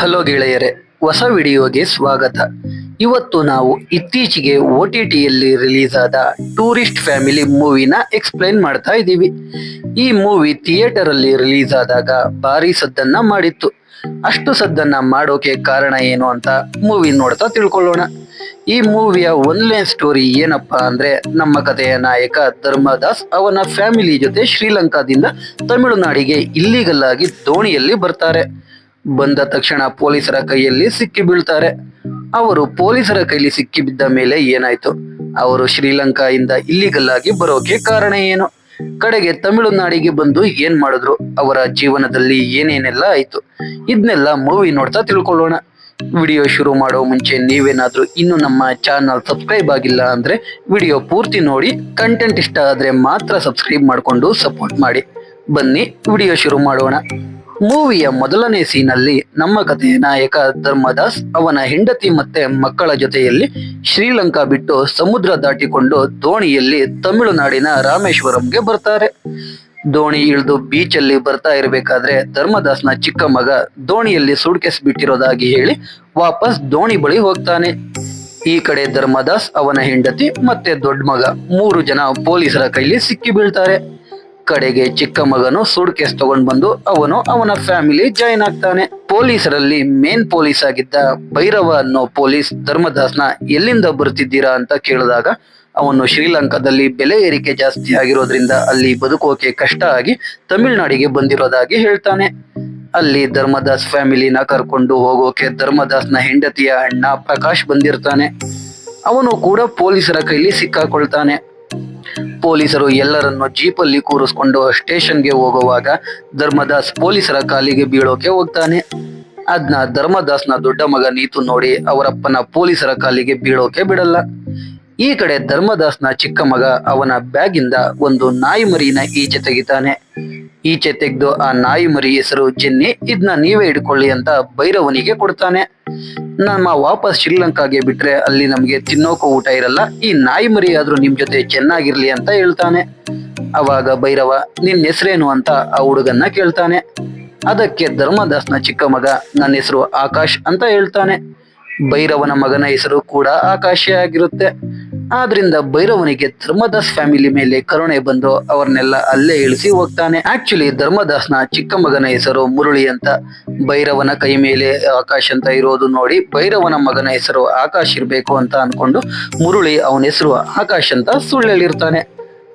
Hello ಗೆಳೆಯರೆ, ಹೊಸ ವಿಡಿಯೋಗೆ ಸ್ವಾಗತ. ಇವತ್ತು ನಾವು ಇತ್ತೀಚೆಗೆ ಒ ಟಿ ಟಿಯಲ್ಲಿ ರಿಲೀಸ್ ಆದ ಟೂರಿಸ್ಟ್ ಫ್ಯಾಮಿಲಿ ಮೂವಿನ ಎಕ್ಸ್ಪ್ಲೈನ್ ಮಾಡ್ತಾ ಇದ್ದೀವಿ. ಈ ಮೂವಿ ಥಿಯೇಟರ್ ಅಲ್ಲಿ ರಿಲೀಸ್ ಆದಾಗ ಭಾರಿ ಸದ್ದನ್ನ ಮಾಡಿತ್ತು. ಅಷ್ಟು ಸದ್ದನ್ನ ಮಾಡೋಕೆ ಕಾರಣ ಏನು ಅಂತ ಮೂವಿ ನೋಡ್ತಾ ತಿಳ್ಕೊಳ್ಳೋಣ. ಈ ಮೂವಿಯ ಒಂದನೇ ಸ್ಟೋರಿ ಏನಪ್ಪಾ ಅಂದ್ರೆ ನಮ್ಮ ಕಥೆಯ ನಾಯಕ ಧರ್ಮದಾಸ್ ಅವನ ಫ್ಯಾಮಿಲಿ ಜೊತೆ ಶ್ರೀಲಂಕಾದಿಂದ ತಮಿಳುನಾಡಿಗೆ ಇಲ್ಲಿಗಲ್ಲಾಗಿ ದೋಣಿಯಲ್ಲಿ ಬರ್ತಾರೆ. ಬಂದ ತಕ್ಷಣ ಪೊಲೀಸರ ಕೈಯಲ್ಲಿ ಸಿಕ್ಕಿ ಬೀಳ್ತಾರೆ. ಅವರು ಪೊಲೀಸರ ಕೈಲಿ ಸಿಕ್ಕಿ ಬಿದ್ದ ಮೇಲೆ ಏನಾಯ್ತು? ಅವರು ಶ್ರೀಲಂಕಾದಿಂದ ಇಲ್ಲಿಗಲ್ ಆಗಿ ಬರೋಕೆ ಕಾರಣ ಏನು? ಕಡೆಗೆ ತಮಿಳುನಾಡಿಗೆ ಬಂದು ಏನ್ ಮಾಡಿದ್ರು? ಅವರ ಜೀವನದಲ್ಲಿ ಏನೇನೆಲ್ಲ ಆಯ್ತು? ಇದನ್ನೆಲ್ಲ ಮೂವಿ ನೋಡ್ತಾ ತಿಳ್ಕೊಳ್ಳೋಣ. ವಿಡಿಯೋ ಶುರು ಮಾಡೋ ಮುಂಚೆ ನೀವೇನಾದ್ರೂ ಇನ್ನು ನಮ್ಮ ಚಾನಲ್ ಸಬ್ಸ್ಕ್ರೈಬ್ ಆಗಿಲ್ಲ ಅಂದ್ರೆ ವಿಡಿಯೋ ಪೂರ್ತಿ ನೋಡಿ ಕಂಟೆಂಟ್ ಇಷ್ಟ ಆದ್ರೆ ಮಾತ್ರ ಸಬ್ಸ್ಕ್ರೈಬ್ ಮಾಡಿಕೊಂಡು ಸಪೋರ್ಟ್ ಮಾಡಿ. ಬನ್ನಿ, ವಿಡಿಯೋ ಶುರು ಮಾಡೋಣ. ಮೂವಿಯ ಮೊದಲನೇ ಸೀನಲ್ಲಿ ನಮ್ಮ ಕಥೆಯ ನಾಯಕ ಧರ್ಮದಾಸ್ ಅವನ ಹೆಂಡತಿ ಮತ್ತೆ ಮಕ್ಕಳ ಜೊತೆಯಲ್ಲಿ ಶ್ರೀಲಂಕಾ ಬಿಟ್ಟು ಸಮುದ್ರ ದಾಟಿಕೊಂಡು ದೋಣಿಯಲ್ಲಿ ತಮಿಳುನಾಡಿನ ರಾಮೇಶ್ವರಂಗೆ ಬರ್ತಾರೆ. ದೋಣಿ ಇಳಿದು ಬೀಚಲ್ಲಿ ಬರ್ತಾ ಇರಬೇಕಾದ್ರೆ ಧರ್ಮದಾಸ್ನ ಚಿಕ್ಕ ಮಗ ದೋಣಿಯಲ್ಲಿ ಸುಡ್ಕೆಸ್ ಬಿಟ್ಟಿರೋದಾಗಿ ಹೇಳಿ ವಾಪಸ್ ದೋಣಿ ಬಳಿ ಹೋಗ್ತಾನೆ. ಈ ಕಡೆ ಧರ್ಮದಾಸ್ ಅವನ ಹೆಂಡತಿ ಮತ್ತೆ ದೊಡ್ಡ ಮಗ ಮೂರು ಜನ ಪೊಲೀಸರ ಕೈಲಿ ಸಿಕ್ಕಿ ಬೀಳ್ತಾರೆ ಕಡೆಗೆ ಚಿಕ್ಕ ಮಗನು ಸೂಟ್ ಕೇಸ್ ತಗೊಂಡ್ ಬಂದು ಅವನು ಅವನ ಫ್ಯಾಮಿಲಿ ಜಾಯಿನ್ ಆಗ್ತಾನೆ. ಪೊಲೀಸರಲ್ಲಿ ಮೇನ್ ಪೊಲೀಸ್ ಆಗಿದ್ದ ಭೈರವ ಅನ್ನೋ ಪೊಲೀಸ್ ಧರ್ಮದಾಸ್ನ ಎಲ್ಲಿಂದ ಬರ್ತಿದ್ದೀರಾ ಅಂತ ಕೇಳಿದಾಗ ಅವನು ಶ್ರೀಲಂಕಾದಲ್ಲಿ ಬೆಲೆ ಏರಿಕೆ ಜಾಸ್ತಿ ಆಗಿರೋದ್ರಿಂದ ಅಲ್ಲಿ ಬದುಕೋಕೆ ಕಷ್ಟ ಆಗಿ ತಮಿಳುನಾಡಿಗೆ ಬಂದಿರೋದಾಗಿ ಹೇಳ್ತಾನೆ. ಅಲ್ಲಿ ಧರ್ಮದಾಸ್ ಫ್ಯಾಮಿಲಿನ ಕರ್ಕೊಂಡು ಹೋಗೋಕೆ ಧರ್ಮದಾಸ್ನ ಹೆಂಡತಿಯ ಅಣ್ಣ ಪ್ರಕಾಶ್ ಬಂದಿರ್ತಾನೆ. ಅವನು ಕೂಡ ಪೊಲೀಸರ ಕೈಲಿ ಸಿಕ್ಕಾಕೊಳ್ತಾನೆ. ಪೊಲೀಸರು ಎಲ್ಲರನ್ನು ಜೀಪಲ್ಲಿ ಕೂರಿಸ್ಕೊಂಡು ಸ್ಟೇಷನ್ಗೆ ಹೋಗುವಾಗ ಧರ್ಮದಾಸ್ ಪೊಲೀಸರ ಕಾಲಿಗೆ ಬೀಳೋಕೆ ಹೋಗ್ತಾನೆ. ಅದ್ನ ಧರ್ಮದಾಸ್ನ ದೊಡ್ಡ ಮಗ ನೀತು ನೋಡಿ ಅವರಪ್ಪನ ಪೊಲೀಸರ ಕಾಲಿಗೆ ಬೀಳೋಕೆ ಬಿಡಲ್ಲ. ಈ ಕಡೆ ಧರ್ಮದಾಸ್ನ ಚಿಕ್ಕ ಮಗ ಅವನ ಬ್ಯಾಗಿಂದ ಒಂದು ನಾಯಿ ಮರಿನ ಈಚೆ ತೆಗಿತಾನೆ. ಈಚೆ ತೆಗೆದು ಆ ನಾಯಿ ಮರಿ ಹೆಸರು ಜೆನ್ನಿ ಇದನ್ನ ನೀವೇ ಇಟ್ಕೊಳ್ಳಿ ಅಂತ ಭೈರವನಿಗೆ ಕೊಡ್ತಾನೆ. ನಮ್ಮ ವಾಪಸ್ ಶ್ರೀಲಂಕಾಗೆ ಬಿಟ್ರೆ ಅಲ್ಲಿ ನಮ್ಗೆ ತಿನ್ನೋಕು ಊಟ ಇರಲ್ಲ. ಈ ನಾಯಿ ಮರಿ ಆದ್ರೂ ನಿಮ್ ಜೊತೆ ಚೆನ್ನಾಗಿರ್ಲಿ ಅಂತ ಹೇಳ್ತಾನೆ. ಅವಾಗ ಭೈರವ, ನಿನ್ ಹೆಸರೇನು? ಅಂತ ಆ ಹುಡುಗನ್ನ ಕೇಳ್ತಾನೆ. ಅದಕ್ಕೆ ಧರ್ಮದಾಸ್ನ ಚಿಕ್ಕ ಮಗ, ನನ್ನ ಹೆಸರು ಆಕಾಶ್ ಅಂತ ಹೇಳ್ತಾನೆ. ಭೈರವನ ಮಗನ ಹೆಸರು ಕೂಡ ಆಕಾಶೇ ಆಗಿರುತ್ತೆ. ಆದ್ರಿಂದ ಭೈರವನಿಗೆ ಧರ್ಮದಾಸ್ ಫ್ಯಾಮಿಲಿ ಮೇಲೆ ಕರುಣೆ ಬಂದು ಅವ್ರನ್ನೆಲ್ಲ ಅಲ್ಲೇ ಇಳಿಸಿ ಹೋಗ್ತಾನೆ. ಆಕ್ಚುಲಿ ಧರ್ಮದಾಸ್ನ ಚಿಕ್ಕ ಮಗನ ಹೆಸರು ಮುರುಳಿ ಅಂತ ಭೈರವನ ಕೈ ಮೇಲೆ ಆಕಾಶ್ ಅಂತ ಇರೋದು ನೋಡಿ ಭೈರವನ ಮಗನ ಹೆಸರು ಆಕಾಶ್ ಇರ್ಬೇಕು ಅಂತ ಅನ್ಕೊಂಡು ಮುರುಳಿ ಅವನ ಹೆಸರು ಆಕಾಶ್ ಅಂತ ಸುಳ್ಳು ಹೇಳಿರ್ತಾನೆ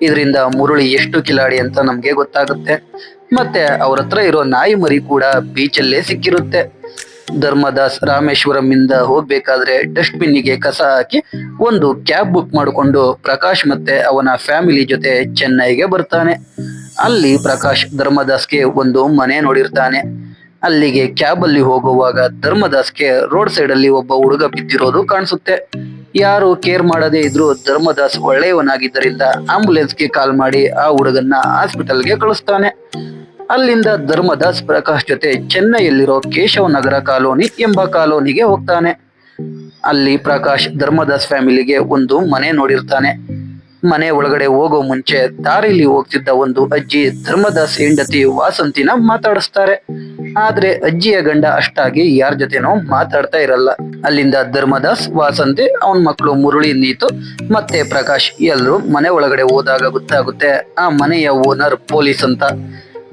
ಇದರಿಂದ ಮುರುಳಿ ಎಷ್ಟು ಕಿಲಾಡಿ ಅಂತ ನಮ್ಗೆ ಗೊತ್ತಾಗುತ್ತೆ. ಮತ್ತೆ ಅವ್ರ ಹತ್ರ ಇರೋ ನಾಯಿ ಮರಿ ಕೂಡ ಬೀಚಲ್ಲೇ ಸಿಕ್ಕಿರುತ್ತೆ. ಧರ್ಮದಾಸ್ ರಾಮೇಶ್ವರಂ ಇಂದ ಹೋಗ್ಬೇಕಾದ್ರೆ ಡಸ್ಟ್ಬಿನ್ಗೆ ಕಸ ಹಾಕಿ ಒಂದು ಕ್ಯಾಬ್ ಬುಕ್ ಮಾಡಿಕೊಂಡು ಪ್ರಕಾಶ್ ಮತ್ತೆ ಅವನ ಫ್ಯಾಮಿಲಿ ಜೊತೆ ಚೆನ್ನೈಗೆ ಬರ್ತಾನೆ. ಅಲ್ಲಿ ಪ್ರಕಾಶ್ ಧರ್ಮದಾಸ್ಗೆ ಒಂದು ಮನೆ ನೋಡಿರ್ತಾನೆ. ಅಲ್ಲಿಗೆ ಕ್ಯಾಬ್ ಅಲ್ಲಿ ಹೋಗುವಾಗ ಧರ್ಮದಾಸ್ಗೆ ರೋಡ್ ಸೈಡ್ ಅಲ್ಲಿ ಒಬ್ಬ ಹುಡುಗ ಬಿದ್ದಿರೋದು ಕಾಣಿಸುತ್ತೆ. ಯಾರು ಕೇರ್ ಮಾಡದೇ ಇದ್ರು ಧರ್ಮದಾಸ್ ಒಳ್ಳೆಯವನಾಗಿದ್ದರಿಂದ ಆಂಬುಲೆನ್ಸ್ಗೆ ಕಾಲ್ ಮಾಡಿ ಆ ಹುಡುಗನ್ನ ಹಾಸ್ಪಿಟಲ್ಗೆ ಕಳಿಸ್ತಾನೆ. ಅಲ್ಲಿಂದ ಧರ್ಮದಾಸ್ ಪ್ರಕಾಶ್ ಜೊತೆ ಚೆನ್ನೈಯಲ್ಲಿರೋ ಕೇಶವನಗರ ಕಾಲೋನಿ ಎಂಬ ಕಾಲೋನಿಗೆ ಹೋಗ್ತಾನೆ. ಅಲ್ಲಿ ಪ್ರಕಾಶ್ ಧರ್ಮದಾಸ್ ಫ್ಯಾಮಿಲಿಗೆ ಒಂದು ಮನೆ ನೋಡಿರ್ತಾನೆ. ಮನೆ ಒಳಗಡೆ ಹೋಗೋ ಮುಂಚೆ ದಾರಿಲಿ ಹೋಗ್ತಿದ್ದ ಒಂದು ಅಜ್ಜಿ ಧರ್ಮದಾಸ್ ಹೆಂಡತಿ ವಾಸಂತಿನ ಮಾತಾಡಿಸ್ತಾರೆ. ಆದ್ರೆ ಅಜ್ಜಿಯ ಗಂಡ ಅಷ್ಟಾಗಿ ಯಾರ ಜೊತೆನೋ ಮಾತಾಡ್ತಾ ಇರಲ್ಲ. ಅಲ್ಲಿಂದ ಧರ್ಮದಾಸ್ ವಾಸಂತಿ ಅವನ ಮಕ್ಕಳು ಮುರುಳಿ, ನೀತು ಮತ್ತೆ ಪ್ರಕಾಶ್ ಎಲ್ರು ಮನೆ ಒಳಗಡೆ ಹೋದಾಗ ಗೊತ್ತಾಗುತ್ತೆ, ಆ ಮನೆಯ ಓನರ್ ಪೊಲೀಸ್ ಅಂತ.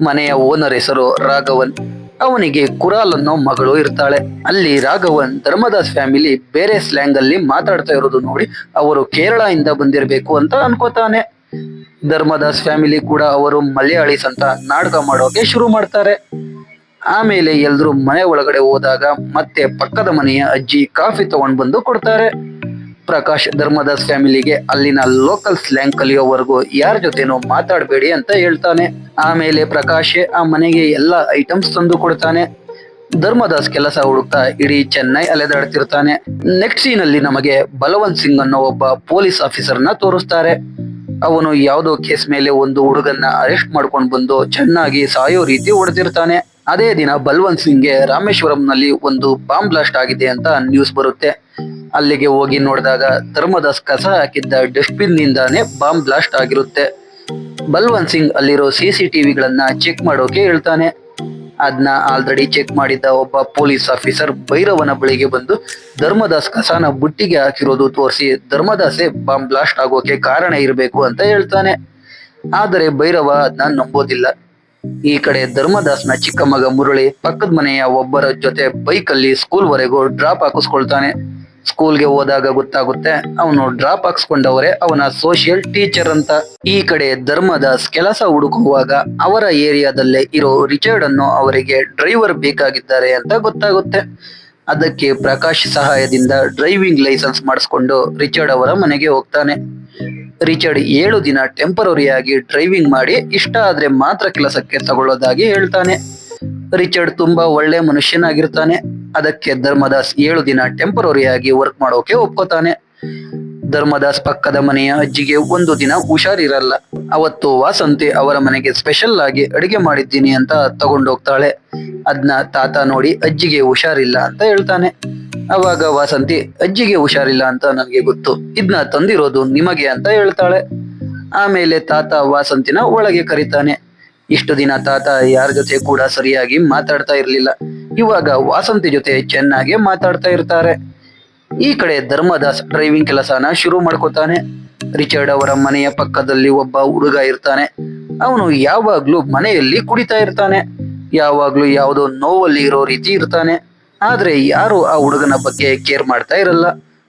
ಮನೆಯ ಓನರ್ ಹೆಸರು ರಾಘವನ್. ಅವನಿಗೆ ಕುರಾಲ್ ಅನ್ನೋ ಮಗಳು ಇರ್ತಾಳೆ. ಅಲ್ಲಿ ರಾಘವನ್ ಧರ್ಮದಾಸ್ ಫ್ಯಾಮಿಲಿ ಬೇರೆ ಸ್ಲ್ಯಾಂಗ್ ಅಲ್ಲಿ ಮಾತಾಡ್ತಾ ಇರೋದು ನೋಡಿ ಅವರು ಕೇರಳ ಇಂದ ಬಂದಿರಬೇಕು ಅಂತ ಅನ್ಕೋತಾನೆ. ಧರ್ಮದಾಸ್ ಫ್ಯಾಮಿಲಿ ಕೂಡ ಅವರು ಮಲಯಾಳೀಸ್ ಅಂತ ನಾಟಕ ಮಾಡೋಕೆ ಶುರು ಮಾಡ್ತಾರೆ. ಆಮೇಲೆ ಎಲ್ರು ಮನೆ ಒಳಗಡೆ ಹೋದಾಗ ಮತ್ತೆ ಪಕ್ಕದ ಮನೆಯ ಅಜ್ಜಿ ಕಾಫಿ ತಗೊಂಡ್ ಬಂದು ಕೊಡ್ತಾರೆ. ಪ್ರಕಾಶ್ ಧರ್ಮದಾಸ್ ಫ್ಯಾಮಿಲಿಗೆ ಅಲ್ಲಿನ ಲೋಕಲ್ ಸ್ಲ್ಯಾಂಗ್ ಕಲಿಯೋವರೆಗೂ ಯಾರ ಜೊತೆನೂ ಮಾತಾಡಬೇಡಿ ಅಂತ ಹೇಳ್ತಾನೆ. ಆಮೇಲೆ ಪ್ರಕಾಶ್ ಆ ಮನೆಗೆ ಎಲ್ಲ ಐಟಮ್ಸ್ ತಂದು ಕೊಡ್ತಾನೆ. ಧರ್ಮದಾಸ್ ಕೆಲಸ ಹುಡುಕ್ತಾ ಇಡೀ ಚೆನ್ನೈ ಅಲೆದಾಡ್ತಿರ್ತಾನೆ ನೆಕ್ಸ್ಟ್ ಸೀನ್ ಅಲ್ಲಿ ನಮಗೆ ಬಲವಂತ್ ಸಿಂಗ್ ಅನ್ನೋ ಒಬ್ಬ ಪೊಲೀಸ್ ಆಫೀಸರ್ನ ತೋರಿಸ್ತಾರೆ. ಅವನು ಯಾವುದೋ ಕೇಸ್ ಮೇಲೆ ಒಂದು ಹುಡುಗನ್ನ ಅರೆಸ್ಟ್ ಮಾಡ್ಕೊಂಡು ಬಂದು ಚೆನ್ನಾಗಿ ಸಾಯೋ ರೀತಿ ಹೊಡೆದಿರ್ತಾನೆ. ಅದೇ ದಿನ ಬಲ್ವಂತ್ ಸಿಂಗ್ಗೆ ರಾಮೇಶ್ವರಂನಲ್ಲಿ ಒಂದು ಬಾಂಬ್ ಬ್ಲಾಸ್ಟ್ ಆಗಿದೆ ಅಂತ ನ್ಯೂಸ್ ಬರುತ್ತೆ. ಅಲ್ಲಿಗೆ ಹೋಗಿ ನೋಡಿದಾಗ ಧರ್ಮದ ಕಸ ಹಾಕಿದ್ದ ಡಸ್ಟ್ಬಿನ್ ನಿಂದಾನೇ ಬಾಂಬ್ ಬ್ಲಾಸ್ಟ್ ಆಗಿರುತ್ತೆ. ಬಲ್ವಂತ್ ಸಿಂಗ್ ಅಲ್ಲಿರೋ ಸಿ ಸಿ ಟಿವಿಗಳನ್ನ ಚೆಕ್ ಮಾಡೋಕೆ ಹೇಳ್ತಾನೆ. ಅದನ್ನ ಆಲ್ರೆಡಿ ಚೆಕ್ ಮಾಡಿದ್ದ ಒಬ್ಬ ಪೊಲೀಸ್ ಆಫೀಸರ್ ಭೈರವನ ಬಳಿಗೆ ಬಂದು ಧರ್ಮದಾಸ್ ಕಸಾನ ಬುಟ್ಟಿಗೆ ಹಾಕಿರೋದು ತೋರಿಸಿ ಧರ್ಮದಾಸೆ ಬಾಂಬ್ ಬ್ಲಾಸ್ಟ್ ಆಗೋಕೆ ಕಾರಣ ಇರಬೇಕು ಅಂತ ಹೇಳ್ತಾನೆ. ಆದರೆ ಭೈರವ ಅದನ್ನ ನಂಬೋದಿಲ್ಲ. ಈ ಕಡೆ ಧರ್ಮದಾಸ್ನ ಚಿಕ್ಕ ಮಗ ಮುರಳಿ ಪಕ್ಕದ ಮನೆಯ ಒಬ್ಬರ ಜೊತೆ ಬೈಕ್ ಅಲ್ಲಿ ಸ್ಕೂಲ್ ವರೆಗೂ ಡ್ರಾಪ್ ಹಾಕಿಸ್ಕೊಳ್ತಾನೆ. ಸ್ಕೂಲ್ಗೆ ಹೋದಾಗ ಗೊತ್ತಾಗುತ್ತೆ, ಅವನು ಡ್ರಾಪ್ ಹಾಕ್ಸ್ಕೊಂಡವರೇ, ಅವನ ಸೋಷಿಯಲ್ ಟೀಚರ್ ಅಂತ. ಈ ಕಡೆ ಧರ್ಮದಾಸ್ ಕೆಲಸ ಹುಡುಕುವಾಗ ಅವರ ಏರಿಯಾದಲ್ಲೇ ಇರೋ ರಿಚರ್ಡ್ ಅನ್ನು ಅವರಿಗೆ ಡ್ರೈವರ್ ಬೇಕಾಗಿದ್ದಾರೆ ಅಂತ ಗೊತ್ತಾಗುತ್ತೆ. ಅದಕ್ಕೆ ಪ್ರಕಾಶ್ ಸಹಾಯದಿಂದ ಡ್ರೈವಿಂಗ್ ಲೈಸೆನ್ಸ್ ಮಾಡಿಸ್ಕೊಂಡು ರಿಚರ್ಡ್ ಅವರ ಮನೆಗೆ ಹೋಗ್ತಾನೆ. ರಿಚರ್ಡ್ ಏಳು ದಿನ ಟೆಂಪರರಿಯಾಗಿ ಡ್ರೈವಿಂಗ್ ಮಾಡಿ, ಇಷ್ಟ ಆದ್ರೆ ಮಾತ್ರ ಕೆಲಸಕ್ಕೆ ತಗೊಳ್ಳೋದಾಗಿ ಹೇಳ್ತಾನೆ. ರಿಚರ್ಡ್ ತುಂಬಾ ಒಳ್ಳೆ ಮನುಷ್ಯನಾಗಿರ್ತಾನೆ. ಅದಕ್ಕೆ ಧರ್ಮದಾಸ್ ಏಳು ದಿನ ಟೆಂಪರರಿ ಆಗಿ ವರ್ಕ್ ಮಾಡೋಕೆ ಒಪ್ಕೋತಾನೆ. ಧರ್ಮದಾಸ್ ಪಕ್ಕದ ಮನೆಯ ಅಜ್ಜಿಗೆ ಒಂದು ದಿನ ಹುಷಾರಿರಲ್ಲ. ಅವತ್ತು ವಾಸಂತಿ ಅವರ ಮನೆಗೆ ಸ್ಪೆಷಲ್ ಆಗಿ ಅಡಿಗೆ ಮಾಡಿದ್ದೀನಿ ಅಂತ ತಗೊಂಡೋಗ್ತಾಳೆ ಅದ್ನ ತಾತ ನೋಡಿ ಅಜ್ಜಿಗೆ ಹುಷಾರಿಲ್ಲ ಅಂತ ಹೇಳ್ತಾನೆ. ಅವಾಗ ವಾಸಂತಿ, ಅಜ್ಜಿಗೆ ಹುಷಾರಿಲ್ಲ ಅಂತ ನನಗೆ ಗೊತ್ತು. ಇದನ್ನ ತಂದಿರೋದು ನಿಮಗೆ ಅಂತ ಹೇಳ್ತಾಳೆ. ಆಮೇಲೆ ತಾತ ವಾಸಂತಿನ ಒಳಗೆ ಕರೀತಾನೆ. ಇಷ್ಟು ದಿನ ತಾತ ಯಾರ ಜೊತೆ ಕೂಡ ಸರಿಯಾಗಿ ಮಾತಾಡ್ತಾ ಇರ್ಲಿಲ್ಲ. ಇವಾಗ ವಾಸಂತಿ ಜೊತೆ ಚೆನ್ನಾಗಿ ಮಾತಾಡ್ತಾ ಇರ್ತಾರೆ. ಈ ಕಡೆ ಧರ್ಮದಾಸ್ ಡ್ರೈವಿಂಗ್ ಕೆಲಸನ ಶುರು ಮಾಡ್ಕೋತಾನೆ. ರಿಚರ್ಡ್ ಅವರ ಮನೆಯ ಪಕ್ಕದಲ್ಲಿ ಒಬ್ಬ ಹುಡುಗ ಇರ್ತಾನೆ. ಅವನು ಯಾವಾಗ್ಲೂ ಮನೆಯಲ್ಲಿ ಕುಡಿತಾ ಇರ್ತಾನೆ. ಯಾವಾಗ್ಲೂ ಯಾವುದೋ ನೋವಲ್ಲಿ ಇರೋ ರೀತಿ ಇರ್ತಾನೆ. ಆದ್ರೆ ಯಾರು ಆ ಹುಡುಗನ ಬಗ್ಗೆ ಕೇರ್ ಮಾಡ್ತಾ ಇರಲ್ಲ.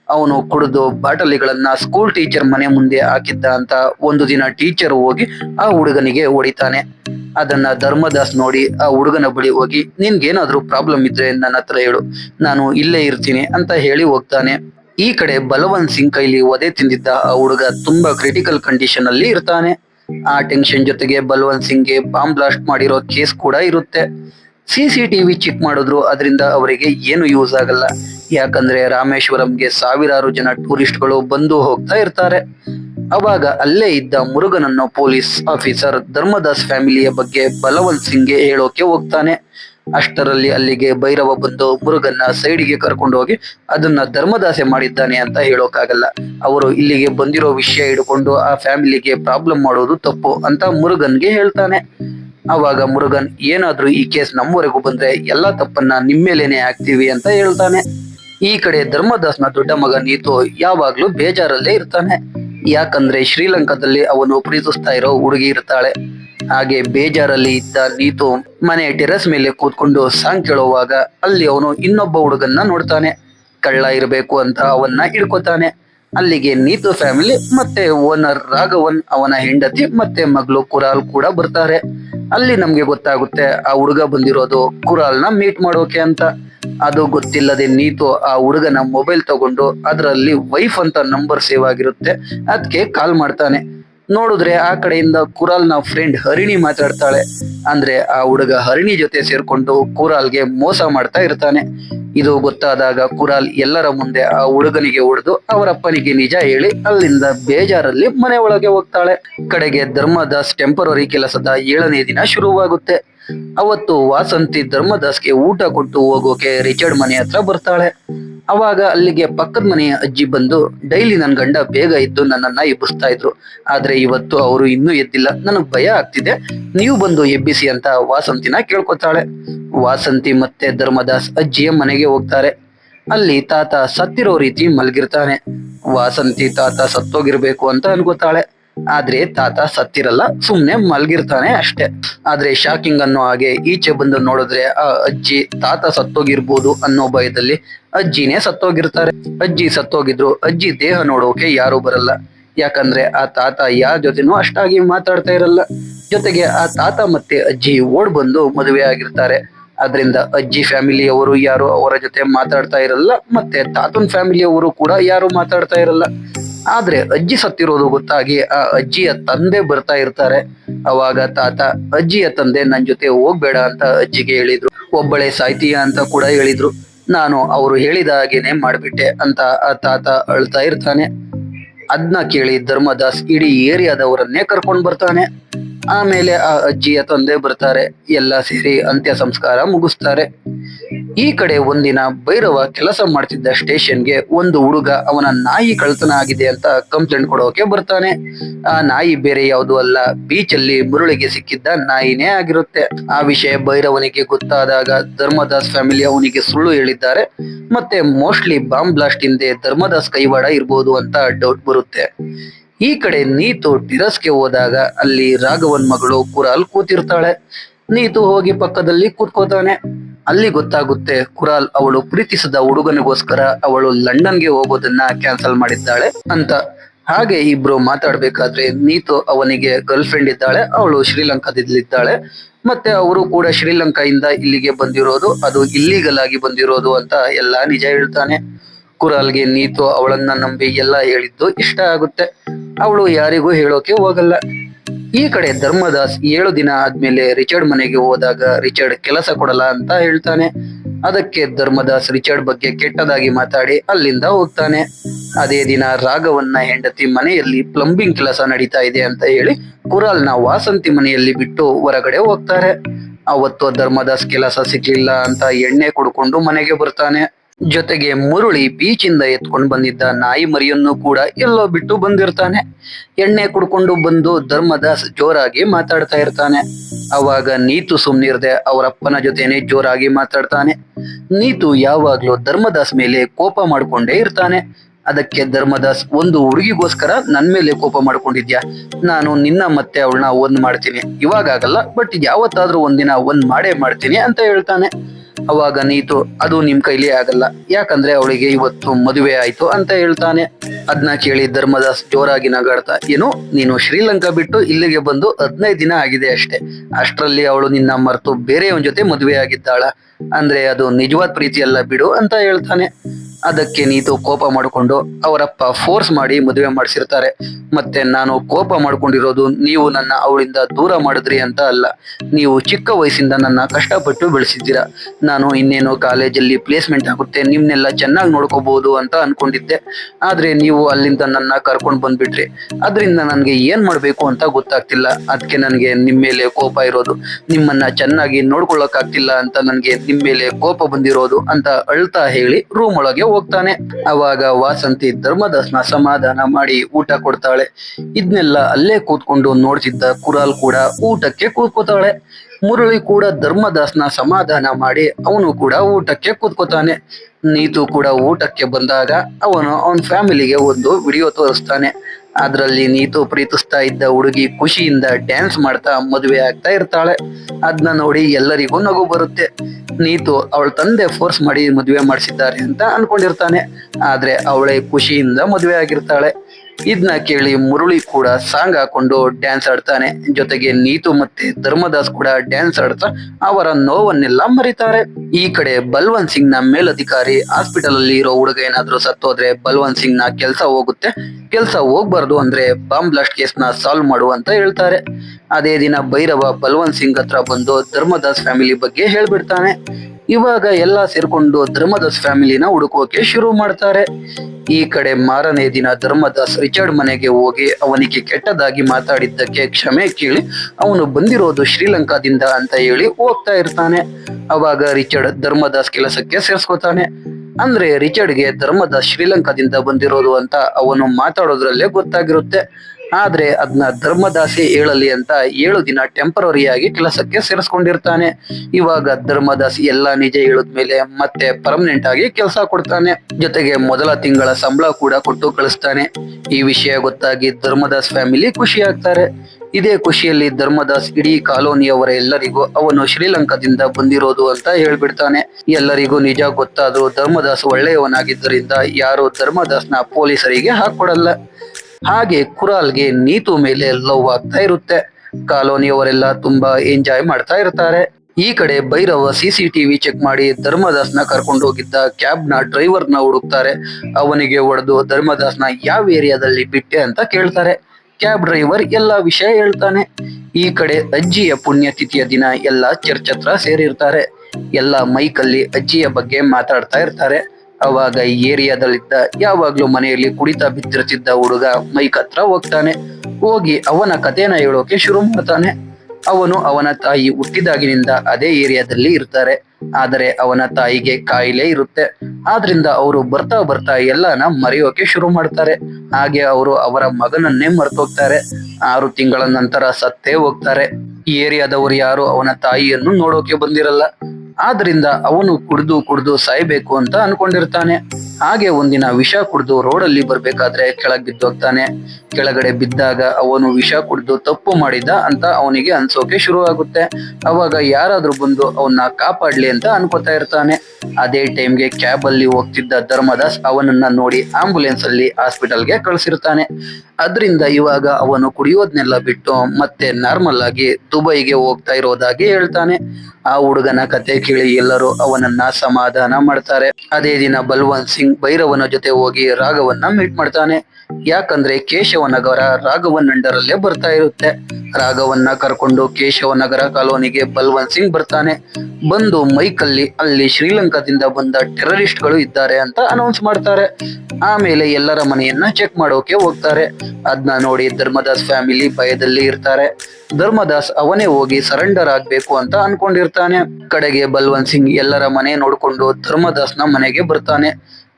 ಅವನು ಕುಡಿದು ಬಾಟಲಿಗಳನ್ನ ಸ್ಕೂಲ್ ಟೀಚರ್ ಮನೆ ಮುಂದೆ ಹಾಕಿದ್ದ ಅಂತ ಒಂದು ದಿನ ಟೀಚರ್ ಹೋಗಿ ಆ ಹುಡುಗನಿಗೆ ಹೊಡಿತಾನೆ. ಅದನ್ನ ಧರ್ಮದಾಸ್ ನೋಡಿ ಆ ಹುಡುಗನ ಬಳಿ ಹೋಗಿ, ನಿನ್ಗೇನಾದ್ರೂ ಪ್ರಾಬ್ಲಮ್ ಇದ್ರೆ ನನ್ನ ಹತ್ರ ಹೇಳು. ನಾನು ಇಲ್ಲೇ ಇರ್ತೀನಿ ಅಂತ ಹೇಳಿ ಹೋಗ್ತಾನೆ. ಈ ಕಡೆ ಬಲವಂತ್ ಸಿಂಗ್ ಕೈಲಿ ಒದೆ ತಿಂದಿದ್ದ ಆ ಹುಡುಗ ತುಂಬಾ ಕ್ರಿಟಿಕಲ್ ಕಂಡೀಷನ್ ಅಲ್ಲಿ ಇರ್ತಾನೆ. ಆ ಟೆನ್ಷನ್ ಜೊತೆಗೆ ಬಲವಂತ್ ಸಿಂಗ್ಗೆ ಬಾಂಬ್ ಬ್ಲಾಸ್ಟ್ ಮಾಡಿರೋ ಕೇಸ್ ಕೂಡ ಇರುತ್ತೆ. ಸಿ ಟಿವಿ ಚೆಕ್ ಮಾಡಿದ್ರು, ಅದರಿಂದ ಅವರಿಗೆ ಏನು ಯೂಸ್ ಆಗಲ್ಲ. ಯಾಕಂದ್ರೆ ರಾಮೇಶ್ವರಂಗೆ ಸಾವಿರಾರು ಜನ ಟೂರಿಸ್ಟ್ಗಳು ಬಂದು ಹೋಗ್ತಾ ಇರ್ತಾರೆ. ಅವಾಗ ಅಲ್ಲೇ ಇದ್ದ ಮುರುಗನನ್ನು ಪೊಲೀಸ್ ಆಫೀಸರ್ ಧರ್ಮದಾಸ್ ಫ್ಯಾಮಿಲಿಯ ಬಗ್ಗೆ ಬಲವಂತ್ ಸಿಂಗ್ಗೆ ಹೇಳೋಕೆ ಹೋಗ್ತಾನೆ. ಅಷ್ಟರಲ್ಲಿ ಅಲ್ಲಿಗೆ ಭೈರವ ಬಂದು ಮುರುಗನ್ನ ಸೈಡಿಗೆ ಕರ್ಕೊಂಡು ಹೋಗಿ ಅದನ್ನ ಧರ್ಮದಾಸೆ ಮಾಡಿದ್ದಾನೆ ಅಂತ ಹೇಳೋಕ್ಕಾಗಲ್ಲ ಅವರು ಇಲ್ಲಿಗೆ ಬಂದಿರೋ ವಿಷಯ ಹಿಡ್ಕೊಂಡು ಆ ಫ್ಯಾಮಿಲಿಗೆ ಪ್ರಾಬ್ಲಮ್ ಮಾಡೋದು ತಪ್ಪು ಅಂತ ಮುರುಗನ್ಗೆ ಹೇಳ್ತಾನೆ. ಅವಾಗ ಮುರುಗನ್, ಏನಾದ್ರೂ ಈ ಕೇಸ್ ನಮ್ಮವರೆಗೂ ಬಂದ್ರೆ ಎಲ್ಲಾ ತಪ್ಪನ್ನ ನಿಮ್ಮೇಲೇನೆ ಹಾಕ್ತೀವಿ ಅಂತ ಹೇಳ್ತಾನೆ. ಈ ಕಡೆ ಧರ್ಮದಾಸ್ನ ದೊಡ್ಡ ಮಗ ನೀತು ಯಾವಾಗ್ಲೂ ಬೇಜಾರಲ್ಲೇ ಇರ್ತಾನೆ. ಯಾಕಂದ್ರೆ ಶ್ರೀಲಂಕಾದಲ್ಲಿ ಅವನು ಪ್ರೀತಿಸ್ತಾ ಇರೋ ಹುಡುಗಿ ಇರ್ತಾಳೆ. ಹಾಗೆ ಬೇಜಾರಲ್ಲಿ ಇದ್ದ ನೀತು ಮನೆ ಟೆರೆಸ್ ಮೇಲೆ ಕೂತ್ಕೊಂಡು ಸಾಂಗ್ ಕೇಳುವಾಗ ಅಲ್ಲಿ ಅವನು ಇನ್ನೊಬ್ಬ ಹುಡುಗನ್ನ ನೋಡ್ತಾನೆ. ಕಳ್ಳ ಇರಬೇಕು ಅಂತ ಅವನ್ನ ಹಿಡ್ಕೊತಾನೆ. ಅಲ್ಲಿಗೆ ನೀತು ಫ್ಯಾಮಿಲಿ ಮತ್ತೆ ಓನರ್ ರಾಘವನ್ ಅವನ ಹೆಂಡತಿ ಮತ್ತೆ ಮಗಳು ಕುರಾಲ್ ಕೂಡ ಬರ್ತಾರೆ. ಅಲ್ಲಿ ನಮ್ಗೆ ಗೊತ್ತಾಗುತ್ತೆ, ಆ ಹುಡುಗ ಬಂದಿರೋದು ಕುರಾಲ್ನ ಮೀಟ್ ಮಾಡೋಕೆ ಅಂತ. ಅದು ಗೊತ್ತಿಲ್ಲದೆ ನೀತು ಆ ಹುಡುಗನ ಮೊಬೈಲ್ ತಗೊಂಡು ಅದರಲ್ಲಿ ವೈಫ್ ಅಂತ ನಂಬರ್ ಸೇವ್ ಆಗಿರುತ್ತೆ. ಅದಕ್ಕೆ ಕಾಲ್ ಮಾಡ್ತಾನೆ. ನೋಡಿದ್ರೆ ಆ ಕಡೆಯಿಂದ ಕುರಾಲ್ನ ಫ್ರೆಂಡ್ ಹರಿಣಿ ಮಾತಾಡ್ತಾಳೆ. ಅಂದ್ರೆ ಆ ಹುಡುಗ ಹರಿಣಿ ಜೊತೆ ಸೇರ್ಕೊಂಡು ಕುರಾಲ್ಗೆ ಮೋಸ ಮಾಡ್ತಾ ಇರ್ತಾನೆ. ಇದು ಗೊತ್ತಾದಾಗ ಕುರಾಲ್ ಎಲ್ಲರ ಮುಂದೆ ಆ ಹುಡುಗನಿಗೆ ಹೊಡೆದು ಅವರಪ್ಪನಿಗೆ ನಿಜ ಹೇಳಿ ಅಲ್ಲಿಂದ ಬೇಜಾರಲ್ಲಿ ಮನೆ ಒಳಗೆ ಹೋಗ್ತಾಳೆ. ಕಡೆಗೆ ಧರ್ಮದಾಸ್ ಟೆಂಪರರಿ ಕೆಲಸದ ಏಳನೇ ದಿನ ಶುರುವಾಗುತ್ತೆ. ಅವತ್ತು ವಾಸಂತಿ ಧರ್ಮದಾಸ್ಗೆ ಊಟ ಕೊಟ್ಟು ಹೋಗೋಕೆ ರಿಚರ್ಡ್ ಮನೆ ಹತ್ರ ಬರ್ತಾಳೆ. ಅವಾಗ ಅಲ್ಲಿಗೆ ಪಕ್ಕದ ಮನೆಯ ಅಜ್ಜಿ ಬಂದು, ಡೈಲಿ ನನ್ ಗಂಡ ಬೇಗ ಇದ್ದು ನನ್ನನ್ನ ಎಬ್ಬಿಸ್ತಾ ಇದ್ರು. ಆದ್ರೆ ಇವತ್ತು ಅವರು ಇನ್ನೂ ಎದ್ದಿಲ್ಲ. ನನಗ್ ಭಯ ಆಗ್ತಿದೆ. ನೀವು ಬಂದು ಎಬ್ಬಿಸಿ ಅಂತ ವಾಸಂತಿನ ಕೇಳ್ಕೊತಾಳೆ. ವಾಸಂತಿ ಮತ್ತೆ ಧರ್ಮದಾಸ್ ಅಜ್ಜಿಯ ಮನೆಗೆ ಹೋಗ್ತಾರೆ. ಅಲ್ಲಿ ತಾತ ಸತ್ತಿರೋ ರೀತಿ ಮಲಗಿರ್ತಾನೆ. ವಾಸಂತಿ ತಾತ ಸತ್ತೋಗಿರ್ಬೇಕು ಅಂತ ಅನ್ಕೋತಾಳೆ. ಆದ್ರೆ ತಾತ ಸತ್ತಿರಲ್ಲ, ಸುಮ್ನೆ ಮಲ್ಗಿರ್ತಾನೆ ಅಷ್ಟೇ. ಆದ್ರೆ ಶಾಕಿಂಗ್ ಅನ್ನೋ ಹಾಗೆ ಈಚೆ ಬಂದು ನೋಡಿದ್ರೆ ಆ ಅಜ್ಜಿ ತಾತ ಸತ್ತೋಗಿರ್ಬೋದು ಅನ್ನೋ ಭಯದಲ್ಲಿ ಅಜ್ಜಿನೇ ಸತ್ತೋಗಿರ್ತಾರೆ. ಅಜ್ಜಿ ಸತ್ತೋಗಿದ್ರು, ಅಜ್ಜಿ ದೇಹ ನೋಡೋಕೆ ಯಾರು ಬರಲ್ಲ. ಯಾಕಂದ್ರೆ ಆ ತಾತ ಯಾರ ಜೊತೆನೂ ಅಷ್ಟಾಗಿ ಮಾತಾಡ್ತಾ ಇರಲ್ಲ. ಜೊತೆಗೆ ಆ ತಾತ ಮತ್ತೆ ಅಜ್ಜಿ ಓಡ್ ಬಂದು ಮದುವೆ ಆಗಿರ್ತಾರೆ. ಅದರಿಂದ ಅಜ್ಜಿ ಫ್ಯಾಮಿಲಿಯವರು ಯಾರು ಅವರ ಜೊತೆ ಮಾತಾಡ್ತಾ ಇರಲ್ಲ, ಮತ್ತೆ ತಾತನ್ ಫ್ಯಾಮಿಲಿಯವರು ಕೂಡ ಯಾರು ಮಾತಾಡ್ತಾ ಇರಲ್ಲ. ಆದ್ರೆ ಅಜ್ಜಿ ಸತ್ತಿರೋದು ಗೊತ್ತಾಗಿ ಆ ಅಜ್ಜಿಯ ತಂದೆ ಬರ್ತಾ ಇರ್ತಾರೆ. ಅವಾಗ ತಾತ, ಅಜ್ಜಿಯ ತಂದೆ ನನ್ ಜೊತೆ ಹೋಗ್ಬೇಡ ಅಂತ ಅಜ್ಜಿಗೆ ಹೇಳಿದ್ರು. ಒಬ್ಬಳೆ ಸಾಯ್ತೀಯ ಅಂತ ಕೂಡ ಹೇಳಿದ್ರು. ನಾನು ಅವರು ಹೇಳಿದ ಹಾಗೇನೆ ಮಾಡ್ಬಿಟ್ಟೆ ಅಂತ ಆ ತಾತ ಅಳ್ತಾ ಇರ್ತಾನೆ. ಅದ್ನ ಕೇಳಿ ಧರ್ಮದಾಸ್ ಇಡೀ ಏರಿಯಾದವರನ್ನೇ ಕರ್ಕೊಂಡ್ ಬರ್ತಾನೆ. ಆಮೇಲೆ ಆ ಅಜ್ಜಿಯ ತಂದೆ ಬರ್ತಾರೆ, ಎಲ್ಲ ಸೇರಿ ಅಂತ್ಯ ಸಂಸ್ಕಾರ ಮುಗಿಸ್ತಾರೆ. ಈ ಕಡೆ ಒಂದಿನ ಭೈರವ ಕೆಲಸ ಮಾಡ್ತಿದ್ದ ಸ್ಟೇಷನ್ಗೆ ಒಂದು ಹುಡುಗ ಅವನ ನಾಯಿ ಕಳ್ತನ ಆಗಿದೆ ಅಂತ ಕಂಪ್ಲೇಂಟ್ ಕೊಡೋಕೆ ಬರ್ತಾನೆ. ಆ ನಾಯಿ ಬೇರೆ ಯಾವುದು ಅಲ್ಲ ಬೀಚ್ ಅಲ್ಲಿ ಮುರುಳಿಗೆ ಸಿಕ್ಕಿದ್ದ ನಾಯಿನೇ ಆಗಿರುತ್ತೆ. ಆ ವಿಷಯ ಭೈರವನಿಗೆ ಗೊತ್ತಾದಾಗ ಧರ್ಮದಾಸ್ ಫ್ಯಾಮಿಲಿ ಅವನಿಗೆ ಸುಳ್ಳು ಹೇಳಿದ್ದಾರೆ. ಮತ್ತೆ ಮೋಸ್ಟ್ಲಿ ಬಾಂಬ್ ಬ್ಲಾಸ್ಟ್ ಹಿಂದೆ ಧರ್ಮದಾಸ್ ಕೈವಾಡ ಇರ್ಬೋದು ಅಂತ ಡೌಟ್ ಬರುತ್ತೆ. ಈ ಕಡೆ ನೀತು ಟಿರಸ್ಗೆ ಹೋದಾಗ ಅಲ್ಲಿ ರಾಘವನ್ ಮಗಳು ಕುರಾಲ್ ಕೂತಿರ್ತಾಳೆ. ನೀತು ಹೋಗಿ ಪಕ್ಕದಲ್ಲಿ ಕೂತ್ಕೋತಾನೆ. ಅಲ್ಲಿ ಗೊತ್ತಾಗುತ್ತೆ ಕುರಾಲ್ ಅವಳು ಪ್ರೀತಿಸಿದ ಹುಡುಗನಿಗೋಸ್ಕರ ಅವಳು ಲಂಡನ್ಗೆ ಹೋಗೋದನ್ನ ಕ್ಯಾನ್ಸಲ್ ಮಾಡಿದ್ದಾಳೆ ಅಂತ. ಹಾಗೆ ಇಬ್ರು ಮಾತಾಡ್ಬೇಕಾದ್ರೆ ನೀತು ಅವನಿಗೆ ಗರ್ಲ್ ಫ್ರೆಂಡ್ ಇದ್ದಾಳೆ, ಅವಳು ಶ್ರೀಲಂಕಾದಲ್ಲಿದ್ದಾಳೆ. ಮತ್ತೆ ಅವರು ಕೂಡ ಶ್ರೀಲಂಕಾಯಿಂದ ಇಲ್ಲಿಗೆ ಬಂದಿರೋದು, ಅದು ಇಲ್ಲೀಗಲ್ ಆಗಿ ಬಂದಿರೋದು ಅಂತ ಎಲ್ಲಾ ನಿಜ ಹೇಳ್ತಾನೆ. ಕುರಾಲ್ಗೆ ನೀತು ಅವಳನ್ನ ನಂಬಿ ಎಲ್ಲ ಹೇಳಿದ್ದು ಇಷ್ಟ ಆಗುತ್ತೆ. ಅವಳು ಯಾರಿಗೂ ಹೇಳೋಕೆ ಹೋಗಲ್ಲ. ಈ ಕಡೆ ಧರ್ಮದಾಸ್ ಏಳು ದಿನ ಆದ್ಮೇಲೆ ರಿಚರ್ಡ್ ಮನೆಗೆ ಹೋದಾಗ ರಿಚರ್ಡ್ ಕೆಲಸ ಕೊಡಲ್ಲ ಅಂತ ಹೇಳ್ತಾನೆ. ಅದಕ್ಕೆ ಧರ್ಮದಾಸ್ ರಿಚರ್ಡ್ ಬಗ್ಗೆ ಕೆಟ್ಟದಾಗಿ ಮಾತಾಡಿ ಅಲ್ಲಿಂದ ಹೋಗ್ತಾನೆ. ಅದೇ ದಿನ ರಾಘವನ್ನ ಹೆಂಡತಿ ಮನೆಯಲ್ಲಿ ಪ್ಲಂಬಿಂಗ್ ಕೆಲಸ ನಡೀತಾ ಇದೆ ಅಂತ ಹೇಳಿ ಕುರಾಲ್ನ ವಾಸಂತಿ ಮನೆಯಲ್ಲಿ ಬಿಟ್ಟು ಹೊರಗಡೆ ಹೋಗ್ತಾರೆ. ಅವತ್ತು ಧರ್ಮದಾಸ್ ಕೆಲಸ ಸಿಗ್ಲಿಲ್ಲ ಅಂತ ಎಣ್ಣೆ ಕುಡ್ಕೊಂಡು ಮನೆಗೆ ಬರ್ತಾನೆ. ಜೊತೆಗೆ ಮುರುಳಿ ಬೀಚಿಂದ ಎತ್ಕೊಂಡು ಬಂದಿದ್ದ ನಾಯಿ ಮರಿಯನ್ನು ಕೂಡ ಎಲ್ಲೋ ಬಿಟ್ಟು ಬಂದಿರ್ತಾನೆ. ಎಣ್ಣೆ ಕುಡ್ಕೊಂಡು ಬಂದು ಧರ್ಮದಾಸ್ ಜೋರಾಗಿ ಮಾತಾಡ್ತಾ ಇರ್ತಾನೆ. ಅವಾಗ ನೀತು ಸುಮ್ನಿರ್ದೆ ಅವರಪ್ಪನ ಜೊತೆನೆ ಜೋರಾಗಿ ಮಾತಾಡ್ತಾನೆ. ನೀತು ಯಾವಾಗ್ಲೂ ಧರ್ಮದಾಸ್ ಮೇಲೆ ಕೋಪ ಮಾಡ್ಕೊಂಡೇ ಇರ್ತಾನೆ. ಅದಕ್ಕೆ ಧರ್ಮದಾಸ್ ಒಂದು ಹುಡುಗಿಗೋಸ್ಕರ ನನ್ ಮೇಲೆ ಕೋಪ ಮಾಡ್ಕೊಂಡಿದ್ಯಾ? ನಾನು ನಿನ್ನ ಮತ್ತೆ ಅವಳನ್ನ ಒಂದ್ ಮಾಡ್ತೀನಿ. ಇವಾಗ ಆಗಲ್ಲ ಬಟ್ ಯಾವತ್ತಾದ್ರೂ ಒಂದಿನ ಒಂದ್ ಮಾಡೇ ಮಾಡ್ತೀನಿ ಅಂತ ಹೇಳ್ತಾನೆ. ಅವಾಗ ನೀತು, ಅದು ನಿಮ್ ಕೈಲಿ ಆಗಲ್ಲ. ಯಾಕಂದ್ರೆ ಅವಳಿಗೆ ಇವತ್ತು ಮದುವೆ ಆಯ್ತು ಅಂತ ಹೇಳ್ತಾನೆ. ಅದನ್ನ ಕೇಳಿ ಧರ್ಮದಾಸ್ ಜೋರಾಗಿ ನಗಾಡ್ತಾ, ಏನು, ನೀನು ಶ್ರೀಲಂಕಾ ಬಿಟ್ಟು ಇಲ್ಲಿಗೆ ಬಂದು ಹದಿನೈದು ದಿನ ಆಗಿದೆ ಅಷ್ಟೇ. ಅಷ್ಟರಲ್ಲಿ ಅವಳು ನಿನ್ನ ಮರೆತು ಬೇರೆಯವನ ಜೊತೆ ಮದುವೆ ಆಗಿದ್ದಾಳ ಅಂದ್ರೆ ಅದು ನಿಜವಾದ ಪ್ರೀತಿ ಅಲ್ಲ ಬಿಡು, ಅಂತ ಹೇಳ್ತಾನೆ. ಅದಕ್ಕೆ ನೀತು ಕೋಪ ಮಾಡಿಕೊಂಡು ಅವರಪ್ಪ ಫೋರ್ಸ್ ಮಾಡಿ ಮದುವೆ ಮಾಡಿಸಿರ್ತಾರೆ. ಮತ್ತೆ ನಾನು ಕೋಪ ಮಾಡ್ಕೊಂಡಿರೋದು ನೀವು ನನ್ನ ಅವಳಿಂದ ದೂರ ಮಾಡಿದ್ರಿ ಅಂತ ಅಲ್ಲ. ನೀವು ಚಿಕ್ಕ ವಯಸ್ಸಿಂದ ನನ್ನ ಕಷ್ಟಪಟ್ಟು ಬೆಳೆಸಿದ್ದೀರಾ. ನಾನು ಇನ್ನೇನು ಕಾಲೇಜಲ್ಲಿ ಪ್ಲೇಸ್ಮೆಂಟ್ ಆಗುತ್ತೆ, ನಿಮ್ನೆಲ್ಲ ಚೆನ್ನಾಗಿ ನೋಡ್ಕೋಬಹುದು ಅಂತ ಅನ್ಕೊಂಡಿದ್ದೆ. ಆದ್ರೆ ನೀವು ಅಲ್ಲಿಂದ ನನ್ನ ಕರ್ಕೊಂಡು ಬಂದ್ಬಿಟ್ರಿ. ಅದರಿಂದ ನನಗೆ ಏನ್ ಮಾಡಬೇಕು ಅಂತ ಗೊತ್ತಾಗ್ತಿಲ್ಲ. ಅದಕ್ಕೆ ನನಗೆ ನಿಮ್ಮ ಮೇಲೆ ಕೋಪ ಇರೋದು. ನಿಮ್ಮನ್ನ ಚೆನ್ನಾಗಿ ನೋಡ್ಕೊಳ್ಳೋಕಾಗ್ತಿಲ್ಲ ಅಂತ ನನಗೆ ನಿಮ್ಮ ಮೇಲೆ ಕೋಪ ಬಂದಿರೋದು ಅಂತ ಅಳ್ತಾ ಹೇಳಿ ರೂಮ್ ಒಳಗೆ ಹೋಗ್ತಾನೆ. ಅವಾಗ ವಾಸಂತಿ ಧರ್ಮದಾಸನ ಸಮಾಧಾನ ಮಾಡಿ ಊಟ ಕೊಡ್ತಾಳೆ. ಇದನ್ನೆಲ್ಲ ಅಲ್ಲೇ ಕೂತ್ಕೊಂಡು ನೋಡ್ತಿದ್ದ ಕುರಾಲ್ ಕೂಡ ಊಟಕ್ಕೆ ಕೂತ್ಕೋತಾಳೆ. ಮುರಳಿ ಕೂಡ ಧರ್ಮದಾಸನ ಸಮಾಧಾನ ಮಾಡಿ ಅವನು ಕೂಡ ಊಟಕ್ಕೆ ಕೂತ್ಕೋತಾನೆ. ನೀತು ಕೂಡ ಊಟಕ್ಕೆ ಬಂದಾಗ ಅವನು ಅವನ ಫ್ಯಾಮಿಲಿಗೆ ಒಂದು ವಿಡಿಯೋ ತೋರಿಸ್ತಾನೆ. ಅದ್ರಲ್ಲಿ ನೀತು ಪ್ರೀತಿಸ್ತಾ ಇದ್ದ ಹುಡುಗಿ ಖುಷಿಯಿಂದ ಡ್ಯಾನ್ಸ್ ಮಾಡ್ತಾ ಮದುವೆ ಆಗ್ತಾ ಇರ್ತಾಳೆ. ಅದನ್ನ ನೋಡಿ ಎಲ್ಲರಿಗೂ ನಗು ಬರುತ್ತೆ. ನೀತು ಅವಳ ತಂದೆ ಫೋರ್ಸ್ ಮಾಡಿ ಮದುವೆ ಮಾಡಿಸಿದ್ದಾರೆ ಅಂತ ಅನ್ಕೊಂಡಿರ್ತಾನೆ. ಆದ್ರೆ ಅವಳೇ ಖುಷಿಯಿಂದ ಮದುವೆ ಆಗಿರ್ತಾಳೆ. ಇದನ್ನ ಕೇಳಿ ಮುರುಳಿ ಕೂಡ ಸಾಂಗ್ ಹಾಕೊಂಡು ಡ್ಯಾನ್ಸ್ ಆಡ್ತಾನೆ. ಜೊತೆಗೆ ನೀತು ಮತ್ತೆ ಧರ್ಮದಾಸ್ ಕೂಡ ಡ್ಯಾನ್ಸ್ ಆಡ್ತಾ ಅವರ ನೋವನ್ನೆಲ್ಲ ಮರಿತಾರೆ. ಈ ಕಡೆ ಬಲ್ವಂತ್ ಸಿಂಗ್ನ ಮೇಲಧಿಕಾರಿ ಹಾಸ್ಪಿಟಲ್ ಅಲ್ಲಿ ಇರೋ ಹುಡುಗ ಏನಾದ್ರೂ ಸತ್ತೋದ್ರೆ ಬಲ್ವಂತ್ ಸಿಂಗ್ನ ಕೆಲ್ಸ ಹೋಗುತ್ತೆ. ಕೆಲ್ಸ ಹೋಗ್ಬಾರ್ದು ಅಂದ್ರೆ ಬಾಂಬ್ ಬ್ಲಾಸ್ಟ್ ಕೇಸ್ನ ಸಾಲ್ವ್ ಮಾಡು ಅಂತ ಹೇಳ್ತಾರೆ. ಅದೇ ದಿನ ಭೈರವ ಬಲ್ವಂತ್ ಸಿಂಗ್ ಹತ್ರ ಬಂದು ಧರ್ಮದಾಸ್ ಫ್ಯಾಮಿಲಿ ಬಗ್ಗೆ ಹೇಳ್ಬಿಡ್ತಾನೆ. ಇವಾಗ ಎಲ್ಲ ಸೇರ್ಕೊಂಡು ಧರ್ಮದಾಸ್ ಫ್ಯಾಮಿಲಿನ ಹುಡುಕೋಕೆ ಶುರು ಮಾಡ್ತಾರೆ. ಈ ಕಡೆ ಮಾರನೇ ದಿನ ಧರ್ಮದಾಸ್ ರಿಚರ್ಡ್ ಮನೆಗೆ ಹೋಗಿ ಅವನಿಗೆ ಕೆಟ್ಟದಾಗಿ ಮಾತಾಡಿದ್ದಕ್ಕೆ ಕ್ಷಮೆ ಕೇಳಿ ಅವನು ಬಂದಿರೋದು ಶ್ರೀಲಂಕಾದಿಂದ ಅಂತ ಹೇಳಿ ಹೋಗ್ತಾ ಇರ್ತಾನೆ. ಅವಾಗ ರಿಚರ್ಡ್ ಧರ್ಮದಾಸ್ ಕೆಲಸಕ್ಕೆ ಸೇರ್ಸ್ಕೊತಾನೆ. ಅಂದ್ರೆ ರಿಚರ್ಡ್ಗೆ ಧರ್ಮದಾಸ್ ಶ್ರೀಲಂಕಾದಿಂದ ಬಂದಿರೋದು ಅಂತ ಅವನು ಮಾತಾಡೋದ್ರಲ್ಲೇ ಗೊತ್ತಾಗಿರುತ್ತೆ. ಆದ್ರೆ ಅದನ್ನ ಧರ್ಮದಾಸೆ ಹೇಳಲಿ ಅಂತ ಏಳು ದಿನ ಟೆಂಪರರಿ ಆಗಿ ಕೆಲಸಕ್ಕೆ ಸೇರಿಸ್ಕೊಂಡಿರ್ತಾನೆ. ಇವಾಗ ಧರ್ಮದಾಸ್ ಎಲ್ಲಾ ನಿಜ ಹೇಳಿದ್ಮೇಲೆ ಮತ್ತೆ ಪರ್ಮನೆಂಟ್ ಆಗಿ ಕೆಲಸ ಕೊಡ್ತಾನೆ. ಜೊತೆಗೆ ಮೊದಲ ತಿಂಗಳ ಸಂಬಳ ಕೂಡ ಕೊಟ್ಟು ಕಳಿಸ್ತಾನೆ. ಈ ವಿಷಯ ಗೊತ್ತಾಗಿ ಧರ್ಮದಾಸ್ ಫ್ಯಾಮಿಲಿ ಖುಷಿ ಆಗ್ತಾರೆ. ಇದೇ ಖುಷಿಯಲ್ಲಿ ಧರ್ಮದಾಸ್ ಇಡೀ ಕಾಲೋನಿಯವರ ಎಲ್ಲರಿಗೂ ಅವನು ಶ್ರೀಲಂಕಾದಿಂದ ಬಂದಿರೋದು ಅಂತ ಹೇಳ್ಬಿಡ್ತಾನೆ. ಎಲ್ಲರಿಗೂ ನಿಜ ಗೊತ್ತಾದ್ರೂ ಧರ್ಮದಾಸ್ ಒಳ್ಳೆಯವನಾಗಿದ್ದರಿಂದ ಯಾರು ಧರ್ಮದಾಸ್ನ ಪೊಲೀಸರಿಗೆ ಹಾಕೊಡಲ್ಲ ಹಾಗೆ ಕುರಾಲ್ಗೆ ನೀತು ಮೇಲೆ ಲವ್ ಆಗ್ತಾ ಇರುತ್ತೆ. ಕಾಲೋನಿಯವರೆಲ್ಲ ತುಂಬಾ ಎಂಜಾಯ್ ಮಾಡ್ತಾ ಇರ್ತಾರೆ. ಈ ಕಡೆ ಭೈರವ ಸಿಸಿಟಿವಿ ಚೆಕ್ ಮಾಡಿ ಧರ್ಮದಾಸ್ನ ಕರ್ಕೊಂಡು ಹೋಗಿದ್ದ ಕ್ಯಾಬ್ನ ಡ್ರೈವರ್ನ ಹುಡುಕ್ತಾರೆ. ಅವನಿಗೆ ಹೊಡೆದು ಧರ್ಮದಾಸ್ನ ಯಾವ ಏರಿಯಾದಲ್ಲಿ ಬಿಟ್ಟೆ ಅಂತ ಕೇಳ್ತಾರೆ. ಕ್ಯಾಬ್ ಡ್ರೈವರ್ ಎಲ್ಲಾ ವಿಷಯ ಹೇಳ್ತಾನೆ. ಈ ಕಡೆ ಅಜ್ಜಿಯ ಪುಣ್ಯತಿಥಿಯ ದಿನ ಎಲ್ಲ ಚರ್ಚ್ ಹತ್ರ ಸೇರಿರ್ತಾರೆ. ಎಲ್ಲ ಮೈಕಲ್ಲಿ ಅಜ್ಜಿಯ ಬಗ್ಗೆ ಮಾತಾಡ್ತಾ ಇರ್ತಾರೆ. ಅವಾಗ ಈ ಏರಿಯಾದಲ್ಲಿದ್ದ ಯಾವಾಗ್ಲೂ ಮನೆಯಲ್ಲಿ ಕುಡಿತಾ ಬಿದ್ದಿರುತ್ತಿದ್ದ ಹುಡುಗ ಮೈಕ್ ಹತ್ರ ಹೋಗ್ತಾನೆ. ಹೋಗಿ ಅವನ ಕಥೆನ ಹೇಳೋಕೆ ಶುರು ಮಾಡ್ತಾನೆ. ಅವನು ಅವನ ತಾಯಿ ಹುಟ್ಟಿದಾಗಿನಿಂದ ಅದೇ ಏರಿಯಾದಲ್ಲಿ ಇರ್ತಾರೆ. ಆದರೆ ಅವನ ತಾಯಿಗೆ ಕಾಯಿಲೆ ಇರುತ್ತೆ. ಆದ್ರಿಂದ ಅವರು ಬರ್ತಾ ಬರ್ತಾ ಎಲ್ಲಾನ ಮರೆಯೋಕೆ ಶುರು ಮಾಡ್ತಾರೆ. ಹಾಗೆ ಅವರು ಅವರ ಮಗನನ್ನೇ ಮರ್ತೋಗ್ತಾರೆ. ಆರು ತಿಂಗಳ ನಂತರ ಸತ್ತೇ ಹೋಗ್ತಾರೆ. ಈ ಏರಿಯಾದವರು ಯಾರು ಅವನ ತಾಯಿಯನ್ನು ನೋಡೋಕೆ ಬಂದಿರಲ್ಲ. ಆದ್ರಿಂದ ಅವನು ಕುಡಿದು ಕುಡಿದು ಸಾಯ್ಬೇಕು ಅಂತ ಅನ್ಕೊಂಡಿರ್ತಾನೆ. ಹಾಗೆ ಒಂದಿನ ವಿಷ ಕುಡಿದು ರೋಡಲ್ಲಿ ಬರ್ಬೇಕಾದ್ರೆ ಕೆಳಗ್ ಬಿದ್ದೋಗ್ತಾನೆ. ಕೆಳಗಡೆ ಬಿದ್ದಾಗ ಅವನು ವಿಷ ಕುಡಿದು ತಪ್ಪು ಮಾಡಿದ ಅಂತ ಅವನಿಗೆ ಅನ್ಸೋಕೆ ಶುರು ಆಗುತ್ತೆ ಅವಾಗ ಯಾರಾದ್ರೂ ಬಂದು ಅವನ್ನ ಕಾಪಾಡ್ಲಿ ಅಂತ ಅನ್ಕೋತಾ ಇರ್ತಾನೆ. ಅದೇ ಟೈಮ್ಗೆ ಕ್ಯಾಬ್ ಅಲ್ಲಿ ಹೋಗ್ತಿದ್ದ ಧರ್ಮದಾಸ್ ಅವನನ್ನ ನೋಡಿ ಆಂಬುಲೆನ್ಸ್ ಅಲ್ಲಿ ಹಾಸ್ಪಿಟಲ್ಗೆ ಕಳಿಸಿರ್ತಾನೆ. ಅದರಿಂದ ಇವಾಗ ಅವನು ಕುಡಿಯೋದ್ನೆಲ್ಲ ಬಿಟ್ಟು ಮತ್ತೆ ನಾರ್ಮಲ್ ಆಗಿ ದುಬೈಗೆ ಹೋಗ್ತಾ ಇರೋದಾಗಿ ಹೇಳ್ತಾನೆ. ಆ ಹುಡುಗನ ಕತೆ ಕೇಳಿ ಎಲ್ಲರೂ ಅವನನ್ನ ಸಮಾಧಾನ ಮಾಡ್ತಾರೆ. ಅದೇ ದಿನ ಬಲ್ವಂತ್ ಸಿಂಗ್ ಭೈರವನ ಜೊತೆ ಹೋಗಿ ರಾಘವನ್ನ ಮೀಟ್ ಮಾಡ್ತಾನೆ. ಯಾಕಂದ್ರೆ ಕೇಶವನಗರ ರಾಘವನಂಡರಲ್ಲೇ ಬರ್ತಾ ಇರುತ್ತೆ. ರಾಘವನ್ನ ಕರ್ಕೊಂಡು ಕೇಶವನಗರ ಕಾಲೋನಿಗೆ ಬಲ್ವಂತ್ ಸಿಂಗ್ ಬರ್ತಾನೆ. ಬಂದು ಮೈಕಲ್ಲಿ ಅಲ್ಲಿ ಶ್ರೀಲಂಕಾದಿಂದ ಬಂದ ಟೆರರಿಸ್ಟ್ಗಳು ಇದ್ದಾರೆ ಅಂತ ಅನೌನ್ಸ್ ಮಾಡ್ತಾರೆ. ಆಮೇಲೆ ಎಲ್ಲರ ಮನೆಯನ್ನ ಚೆಕ್ ಮಾಡೋಕೆ ಹೋಗ್ತಾರೆ. ಅದನ್ನ ನೋಡಿ ಧರ್ಮದಾಸ್ ಫ್ಯಾಮಿಲಿ ಭಯದಲ್ಲಿ ಇರ್ತಾರೆ. ಧರ್ಮದಾಸ್ ಅವನೇ ಹೋಗಿ ಸರೆಂಡರ್ ಆಗ್ಬೇಕು ಅಂತ ಅನ್ಕೊಂಡಿರ್ತಾನೆ. ಕಡೆಗೆ ಬಲ್ವಂತ್ ಸಿಂಗ್ ಎಲ್ಲರ ಮನೆ ನೋಡಿಕೊಂಡು ಧರ್ಮದಾಸ್ನ ಮನೆಗೆ ಬರ್ತಾನೆ.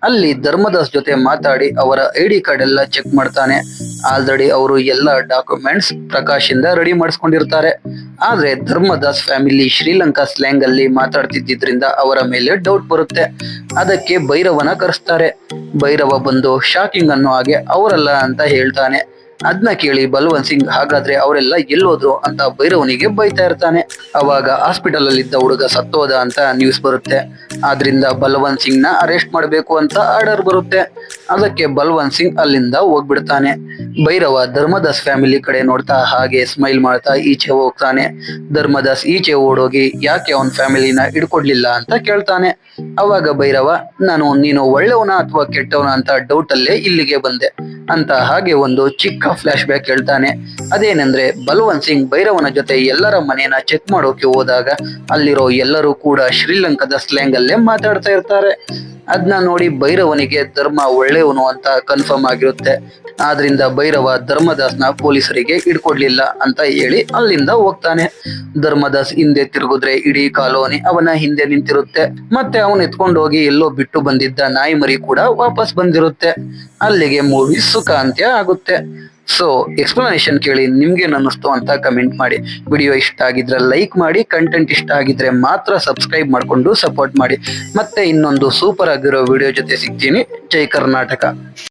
ಅಲ್ಲಿ ಧರ್ಮದಾಸ್ ಜೊತೆ ಮಾತಾಡಿ ಅವರ ಐ ಡಿ ಕಾರ್ಡ್ ಎಲ್ಲ ಚೆಕ್ ಮಾಡ್ತಾನೆ. ಆಲ್ರೆಡಿ ಅವರು ಎಲ್ಲ ಡಾಕ್ಯುಮೆಂಟ್ಸ್ ಪ್ರಕಾಶ್ ಇಂದ ರೆಡಿ ಮಾಡಿಸ್ಕೊಂಡಿರ್ತಾರೆ. ಆದ್ರೆ ಧರ್ಮದಾಸ್ ಫ್ಯಾಮಿಲಿ ಶ್ರೀಲಂಕಾ ಸ್ಲ್ಯಾಂಗ್ ಅಲ್ಲಿ ಮಾತಾಡ್ತಿದ್ದಿದ್ರಿಂದ ಅವರ ಮೇಲೆ ಡೌಟ್ ಬರುತ್ತೆ. ಅದಕ್ಕೆ ಭೈರವನ ಕರೆಸ್ತಾರೆ. ಭೈರವ ಬಂದು ಶಾಕಿಂಗ್ ಅನ್ನೋ ಹಾಗೆ ಅವರಲ್ಲ ಅಂತ ಹೇಳ್ತಾನೆ. ಅದನ್ನ ಕೇಳಿ ಬಲ್ವಂತ್ ಸಿಂಗ್, ಹಾಗಾದ್ರೆ ಅವರೆಲ್ಲ ಎಲ್ಲೋದ್ರು ಅಂತ ಭೈರವನಿಗೆ ಬೈತಾ ಇರ್ತಾನೆ. ಅವಾಗ ಹಾಸ್ಪಿಟಲ್ ಅಲ್ಲಿ ಇದ್ದ ಹುಡುಗ ಸತ್ತೋದ ಅಂತ ನ್ಯೂಸ್ ಬರುತ್ತೆ. ಆದ್ರಿಂದ ಬಲವಂತ್ ಸಿಂಗ್ನ ಅರೆಸ್ಟ್ ಮಾಡಬೇಕು ಅಂತ ಆರ್ಡರ್ ಬರುತ್ತೆ. ಅದಕ್ಕೆ ಬಲವಂತ್ ಸಿಂಗ್ ಅಲ್ಲಿಂದ ಹೋಗ್ಬಿಡ್ತಾನೆ. ಭೈರವ ಧರ್ಮದಾಸ್ ಫ್ಯಾಮಿಲಿ ಕಡೆ ನೋಡ್ತಾ ಹಾಗೆ ಸ್ಮೈಲ್ ಮಾಡ್ತಾ ಈಚೆ ಹೋಗ್ತಾನೆ. ಧರ್ಮದಾಸ್ ಈಚೆ ಓಡೋಗಿ ಯಾಕೆ ಅವನ ಫ್ಯಾಮಿಲಿನ ಹಿಡ್ಕೊಡ್ಲಿಲ್ಲ ಅಂತ ಕೇಳ್ತಾನೆ. ಅವಾಗ ಭೈರವ, ನಾನು ನೀನು ಒಳ್ಳೆಯವನ ಅಥವಾ ಕೆಟ್ಟವನ ಅಂತ ಡೌಟ್ ಅಲ್ಲೇ ಇಲ್ಲಿಗೆ ಬಂದೆ. ಅಂತ ಹಾಗೆ ಒಂದು ಚಿಕ್ಕ ಫ್ಲಾಶ್ ಬ್ಯಾಕ್ ಹೇಳ್ತಾನೆ. ಅದೇನೆಂದ್ರೆ ಬಲವಂತ್ ಸಿಂಗ್ ಭೈರವನ ಜೊತೆ ಎಲ್ಲರ ಮನೆಯನ್ನ ಚೆಕ್ ಮಾಡೋಕೆ ಹೋದಾಗ ಅಲ್ಲಿರೋ ಎಲ್ಲರೂ ಕೂಡ ಶ್ರೀಲಂಕಾದ ಸ್ಲ್ಯಾಂಗ್ ಅಲ್ಲೇ ಮಾತಾಡ್ತಾ ಇರ್ತಾರೆ. ಅದನ್ನ ನೋಡಿ ಭೈರವನಿಗೆ ಧರ್ಮ ಒಳ್ಳೆಯವನು ಅಂತ ಕನ್ಫರ್ಮ್ ಆಗಿರುತ್ತೆ. ಆದ್ರಿಂದ ಭೈರವ ಧರ್ಮದಾಸ್ನ ಪೊಲೀಸರಿಗೆ ಹಿಡ್ಕೊಡ್ಲಿಲ್ಲ ಅಂತ ಹೇಳಿ ಅಲ್ಲಿಂದ ಹೋಗ್ತಾನೆ. ಧರ್ಮದಾಸ್ ಹಿಂದೆ ತಿರುಗಿದ್ರೆ ಇಡೀ ಕಾಲೋನಿ ಅವನ ಹಿಂದೆ ನಿಂತಿರುತ್ತೆ. ಮತ್ತೆ ಅವನು ಎತ್ಕೊಂಡು ಹೋಗಿ ಎಲ್ಲೋ ಬಿಟ್ಟು ಬಂದಿದ್ದ ನಾಯಿ ಮರಿ ಕೂಡ ವಾಪಸ್ ಬಂದಿರುತ್ತೆ. ಅಲ್ಲಿಗೆ ಮೂವಿ ಸುಖ ಅಂತ್ಯ ಆಗುತ್ತೆ. ಸೊ ಎಕ್ಸ್ಪ್ಲನೇಷನ್ ಕೇಳಿ, ನಿಮ್ಗೆ ಅನ್ನಿಸ್ತು ಅಂತ ಕಮೆಂಟ್ ಮಾಡಿ. ವಿಡಿಯೋ ಇಷ್ಟ ಆಗಿದ್ರೆ ಲೈಕ್ ಮಾಡಿ ಕಂಟೆಂಟ್ ಇಷ್ಟ ಆಗಿದ್ರೆ ಮಾತ್ರ ಸಬ್ಸ್ಕ್ರೈಬ್ ಮಾಡ್ಕೊಂಡು ಸಪೋರ್ಟ್ ಮಾಡಿ. ಮತ್ತೆ ಇನ್ನೊಂದು ಸೂಪರ್ ಆಗಿರೋ ವಿಡಿಯೋ ಜೊತೆ ಸಿಗ್ತೀನಿ. ಜೈ ಕರ್ನಾಟಕ.